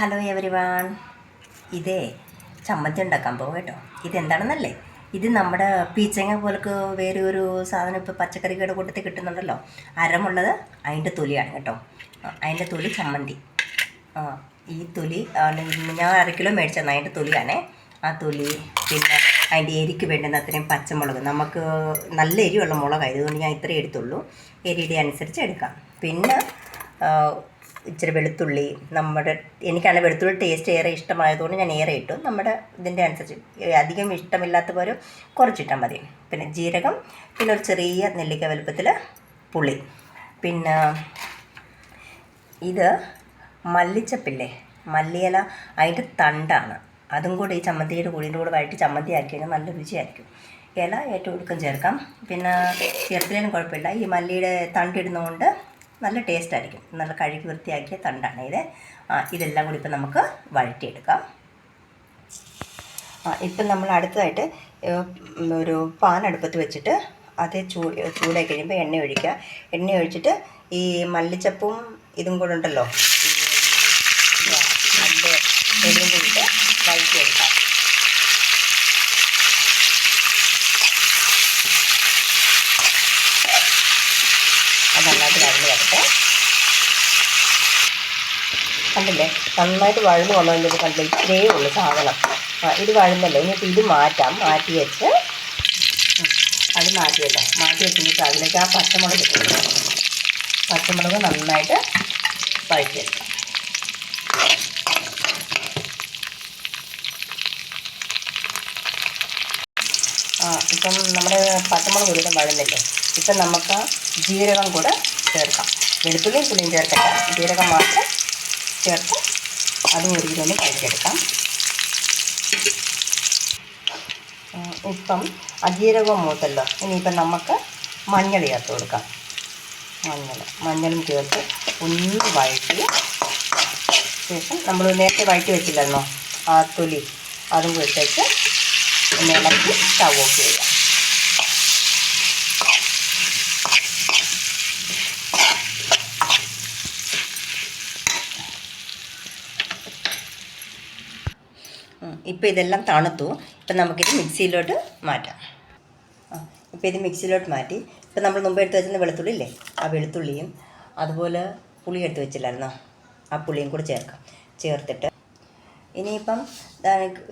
Hello every one ഇതേ ചമ്മന്തി ഉണ്ടാക്കാൻ പോകും കേട്ടോ. ഇതെന്താണെന്നല്ലേ? ഇത് നമ്മുടെ പീച്ചങ്ങ പോലൊക്കെ വേറെ ഒരു സാധനം ഇപ്പോൾ പച്ചക്കറികളുടെ കൂട്ടത്തിൽ കിട്ടുന്നുണ്ടല്ലോ. അരമുള്ളത് അതിന്റെ തൊലിയാണ് കേട്ടോ. അതിന്റെ തൊലി ചമ്മന്തി. ആ ഈ തൊലി ഞാൻ അര കിലോ മേടിച്ചതാണ് അതിന്റെ തൊലിയാണേ. ആ തൊലി പിന്നെ അതിന്റെ എരിക്ക് വേണ്ടുന്ന അത്രയും പച്ചമുളക്. നമുക്ക് നല്ല എരിവുള്ള മുളക് ഇതുകൊണ്ട് ഞാൻ ഇത്രയും എടുത്തുള്ളൂ. എരിയുടെ അനുസരിച്ച് എടുക്കാം. പിന്നെ ഇച്ചിരി വെളുത്തുള്ളി നമ്മുടെ എനിക്കാണ് വെളുത്തുള്ളി ടേസ്റ്റ് ഏറെ ഇഷ്ടമായതുകൊണ്ട് ഞാൻ ഏറെ ഇട്ടു. നമ്മുടെ ഇതിന്റെ അനുസരിച്ച് അധികം ഇഷ്ടമില്ലാത്ത ഇഷ്ടമില്ലാത്തവർ കുറച്ചിട്ടാൽ മതി. പിന്നെ ജീരകം പിന്നെ ഒരു ചെറിയ നെല്ലിക്ക വലുപ്പത്തിൽ പുളി. പിന്നെ ഇത് മല്ലിച്ചപ്പില്ലേ? മല്ലിയില അതിന്റെ തണ്ടാണ്. അതും കൂടി ഈ ചമ്മന്തിയുടെ കൂടിന്റെ കൂടെ വഴറ്റി ചമ്മന്തി ആക്കി കഴിഞ്ഞാൽ നല്ല രുചിയായിരിക്കും. ഇല ഏറ്റവും ഒടുക്കം ചേർക്കാം. പിന്നെ ചേർത്തിനും കുഴപ്പമില്ല. ഈ മല്ലിയുടെ തണ്ടിടുന്നതുകൊണ്ട് നല്ല ടേസ്റ്റ് ആയിരിക്കും നല്ല കഴുകി വൃത്തിയാക്കിയ തണ്ടാണ് ഇത്. ഇതെല്ലാം കൂടി ഇപ്പം നമുക്ക് വഴറ്റിയെടുക്കാം. ഇപ്പം നമ്മൾ അടുത്തതായിട്ട് ഒരു പാൻ അടുപ്പത്ത് വെച്ചിട്ട് അത് ചൂ ചൂടായി കഴിയുമ്പോൾ എണ്ണ ഒഴിക്കുക. എണ്ണ ഒഴിച്ചിട്ട് ഈ മല്ലിച്ചപ്പും ഇതും കൂടെ ഉണ്ടല്ലോ ഈ അതിന്റെ എലിയും കൂടിയിട്ട് വഴറ്റിയെടുക്കാം അത് നന്നായിട്ട് വഴന്ന് വരട്ടെ. കണ്ടില്ലേ? നന്നായിട്ട് വഴന്ന് വന്നതിന്റെ കണ്ടില്ലേ? ഇത്രയേ ഉള്ളൂ സാധനം. ഇത് വഴന്നല്ലോ? ഇനിയിപ്പോൾ ഇത് മാറ്റാം. മാറ്റി വെച്ച്. അത് മാറ്റിയല്ലോ മാറ്റി വെച്ചിട്ട് അതിലേക്ക് ആ പച്ചമുളക്. പച്ചമുളക് നന്നായിട്ട് വഴറ്റിയെടുക്കാം ആ ഇപ്പം നമ്മുടെ പച്ചമുളക് ഒരുവിധം വഴന്നില്ലേ? ഇപ്പം നമുക്ക് ജീരകം കൂടെ ചേർക്കാം. വെളുത്തുള്ളിയും പുളിയും ചേർക്കട്ടെ ജീരകം മാത്രം ചേർത്ത് അതും ഒരു കിലോ കഴിച്ചെടുക്കാം ഇപ്പം അജീരകം മൂത്തല്ലോ. ഇനിയിപ്പം നമുക്ക് മഞ്ഞൾ ചേർത്ത് കൊടുക്കാം. മഞ്ഞൾ മഞ്ഞളും ചേർത്ത് ഒന്ന് വഴറ്റി ശേഷം നമ്മൾ നേരത്തെ വഴറ്റി വെച്ചില്ലായിരുന്നോ? ആ തൊലി അതും കൂടി ഇട്ടേച്ച് ഒന്ന് ഇളക്കി സ്റ്റവ് ഓഫ് ചെയ്യാം ഇപ്പോൾ ഇതെല്ലാം തണുത്തു. ഇപ്പം നമുക്കിത് മിക്സിയിലോട്ട് മാറ്റാം. ഇപ്പോൾ ഇത് മിക്സിയിലോട്ട് മാറ്റി. ഇപ്പം നമ്മൾ മുമ്പ് എടുത്ത് വെച്ചിരുന്ന വെളുത്തുള്ളി ഇല്ലേ? ആ വെളുത്തുള്ളിയും അതുപോലെ പുളി എടുത്ത് വെച്ചില്ലായിരുന്നോ? ആ പുളിയും കൂടി ചേർക്കാം. ചേർത്തിട്ട് ഇനിയിപ്പം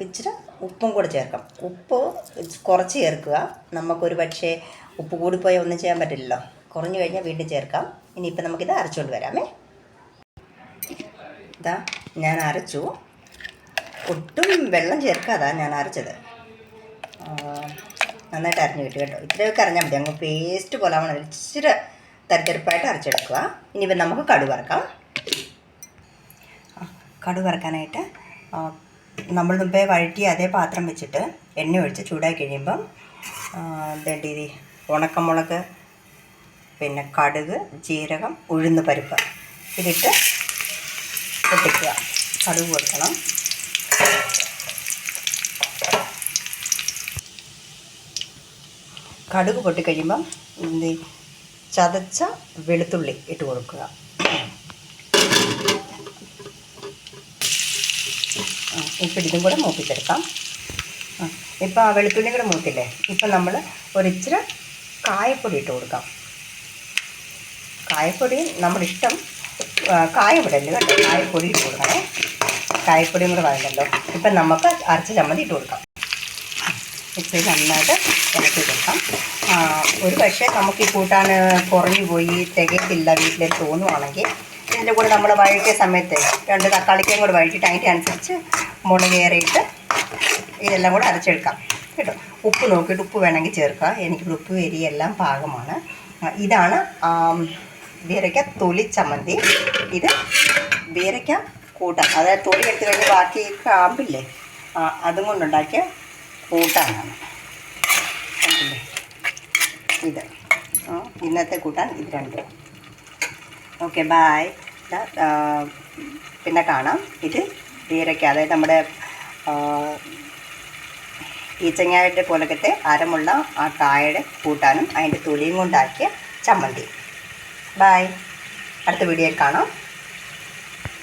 ഇച്ചിരി ഉപ്പും കൂടെ ചേർക്കാം. ഉപ്പ് കുറച്ച് ചേർക്കുക. നമുക്കൊരു പക്ഷേ ഉപ്പ് കൂടിപ്പോയാൽ ഒന്നും ചെയ്യാൻ പറ്റില്ലല്ലോ. കുറഞ്ഞു കഴിഞ്ഞാൽ വീണ്ടും ചേർക്കാം. ഇനിയിപ്പം നമുക്കിത് അരച്ചുകൊണ്ട് വരാമേ. ഇതാ ഞാൻ അരച്ചു. ഒട്ടും വെള്ളം ചേർക്കാതാ ഞാൻ അരച്ചത്. നന്നായിട്ട് അരഞ്ഞു കിട്ടി കേട്ടോ. ഇത്രയൊക്കെ അരഞ്ഞാൽ മതി. അങ്ങ് പേസ്റ്റ് പോലെ ആവണം. ഇച്ചിരി തരത്തെരുപ്പായിട്ട് അരച്ചെടുക്കുക. ഇനിയിപ്പം നമുക്ക് കടുക് വറക്കാം. നമ്മൾ മുമ്പേ വഴറ്റി അതേ പാത്രം വെച്ചിട്ട് എണ്ണ ഒഴിച്ച് ചൂടാക്കി കഴിയുമ്പം രീതി ഉണക്കമുളക് പിന്നെ കടുക് ജീരകം ഉഴുന്ന് പരിപ്പ് ഇതിട്ട് പൊട്ടിക്കുക. കടുക് കൊടുക്കണം കടുക് പൊട്ടിക്കഴിയുമ്പം ചതച്ച വെളുത്തുള്ളി ഇട്ട് കൊടുക്കുക. ഇപ്പം ഇതും കൂടെ മൂപ്പിച്ചെടുക്കാം. ആ, ഇപ്പം ആ വെളുത്തുള്ളി കൂടെ മൂത്തില്ലേ? ഇപ്പം നമ്മൾ ഒരിച്ചിരി കായപ്പൊടി ഇട്ട് കൊടുക്കാം. കായപ്പൊടി നമ്മുടെ ഇഷ്ടം കായപ്പൊടിയല്ലേ കേട്ടോ. കായപ്പൊടി ഇട്ട് കൊടുക്കണേ. കായപ്പൊടിയും കൂടെ വേണ്ടല്ലോ. ഇപ്പം നമുക്ക് അരച്ച ചമ്മന്തി ഇട്ട് കൊടുക്കാം. ഇത് നന്നായിട്ട് ഇളക്കി കൊടുക്കാം. ഒരു പക്ഷേ നമുക്ക് ഈ കൂട്ടാൻ കുറഞ്ഞു പോയി തികയത്തില്ല വീട്ടിൽ തോന്നുവാണെങ്കിൽ ഇതിന്റെ കൂടെ നമ്മൾ വഴറ്റിയ സമയത്ത് രണ്ട് തക്കാളിക്കയും കൂടെ വഴറ്റിയിട്ട് അതിന്റെ അനുസരിച്ച് മുളക് കയറിയിട്ട് ഇതെല്ലാം കൂടെ അരച്ചെടുക്കാം. കേട്ടോ? ഉപ്പ് നോക്കിയിട്ട് ഉപ്പ് വേണമെങ്കിൽ ചേർക്കുക എനിക്ക് ഉപ്പ് വരി എല്ലാം പാകമാണ്. ഇതാണ് ബീരയ്ക്ക തൊലി ചമ്മന്തി. ഇത് ബീരയ്ക്ക കൂട്ടാൻ. അതായത് തൊലി എടുത്ത് കഴിഞ്ഞ് ബാക്കി കാമ്പില്ലേ അതും കൊണ്ടുണ്ടാക്കിയ കൂട്ടാനാണ്. ഇത്. ഇന്നത്തെ കൂട്ടാൻ ഇത് രണ്ടും. ഓക്കെ ബായ് പിന്നെ കാണാം. ഇത് ബീരയ്ക്ക അതായത് നമ്മുടെ ഈച്ചങ്ങായുടെ പോലത്തെ അരമുള്ള ആ കായയുടെ കൂട്ടാനും അതിന്റെ തൊലിയും കൊണ്ടാക്കിയ ചമ്മന്തി. ബായ് അടുത്ത വീഡിയോയിൽ കാണാം.